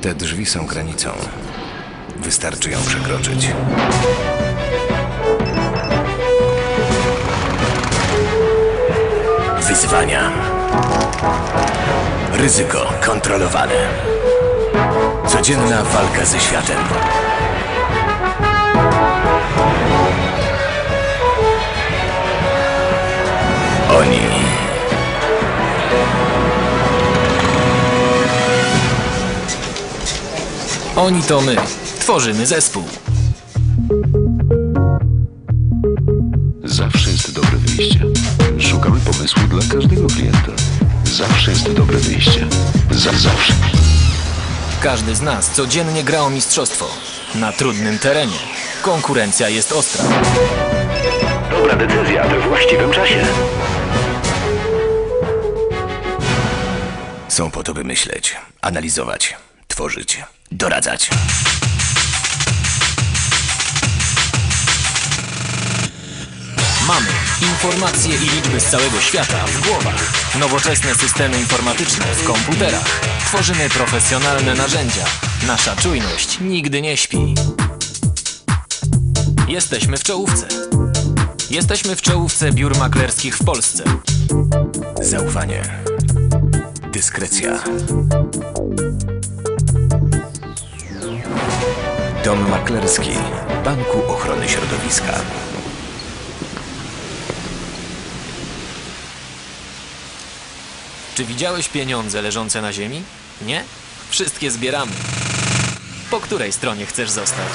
Te drzwi są granicą. Wystarczy ją przekroczyć. Wyzwania. Ryzyko kontrolowane. Codzienna walka ze światem. Oni. Oni to my. Tworzymy zespół. Zawsze jest dobre wyjście. Szukamy pomysłu dla każdego klienta. Zawsze jest dobre wyjście. Za zawsze. Każdy z nas codziennie gra o mistrzostwo. Na trudnym terenie. Konkurencja jest ostra. Dobra decyzja we właściwym czasie. Są po to, by myśleć, analizować, tworzyć, doradzać. Mamy informacje i liczby z całego świata w głowach. Nowoczesne systemy informatyczne w komputerach. Tworzymy profesjonalne narzędzia. Nasza czujność nigdy nie śpi. Jesteśmy w czołówce. Jesteśmy w czołówce biur maklerskich w Polsce. Zaufanie. Dyskrecja. Dom maklerski Banku Ochrony Środowiska. Czy widziałeś pieniądze leżące na ziemi? Nie? Wszystkie zbieramy. Po której stronie chcesz zostać?